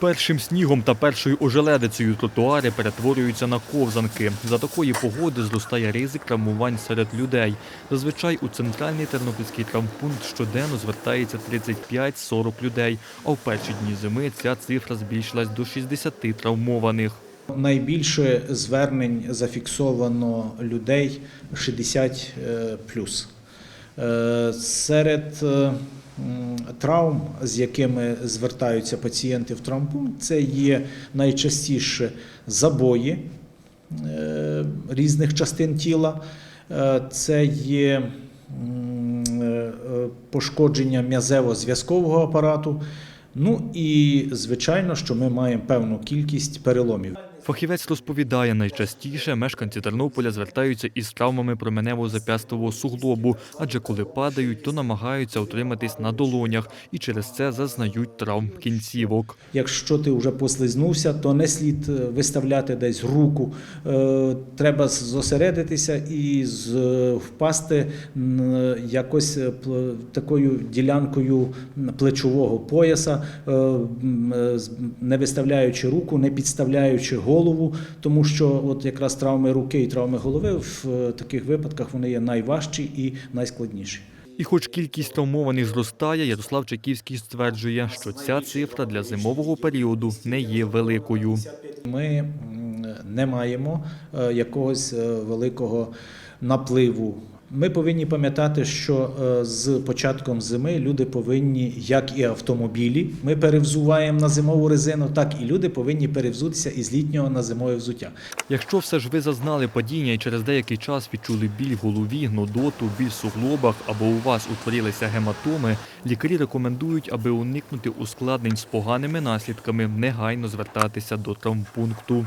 першим снігом та першою ожеледицею тротуари перетворюються на ковзанки. За такої погоди зростає ризик травмувань серед людей. Зазвичай у центральний тернопільський травмпункт щоденно звертається 35-40 людей, а в перші дні зими ця цифра збільшилась до 60 травмованих. Найбільше звернень зафіксовано людей 60 е. Е, Серед е, травм, з якими звертаються пацієнти в травмпункт, це є найчастіше забої е, різних частин тіла, е, це є е, пошкодження м'язево-зв'язкового апарату. Ну і звичайно, що ми маємо певну кількість переломів. Фахівець розповідає, найчастіше мешканці Тернополя звертаються із травмами променево-зап'ястового суглобу, адже коли падають, то намагаються утриматись на долонях і через це зазнають травм кінцівок. Якщо ти вже послизнувся, то не слід е, виставляти десь руку. Е, Треба зосередитися і з- впасти якось е, такою ділянкою плечового пояса, е, е, не виставляючи руку, не підставляючи голову, тому що от якраз травми руки і травми голови в е, таких випадках вони є найважчі і найскладніші. І хоч кількість травмованих зростає, Ярослав Чеківський стверджує, що ця цифра для зимового періоду не є великою. Ми не маємо е, якогось е, великого напливу. Ми повинні пам'ятати, що е, з початком зими люди повинні, як і автомобілі, ми перевзуваємо на зимову резину, так і люди повинні перевзутися із літнього на зимове взуття. Якщо все ж ви зазнали падіння і через деякий час відчули біль в голові, нудоту, біль в суглобах або у вас утворилися гематоми, лікарі рекомендують, аби уникнути ускладнень з поганими наслідками, негайно звертатися до травмпункту.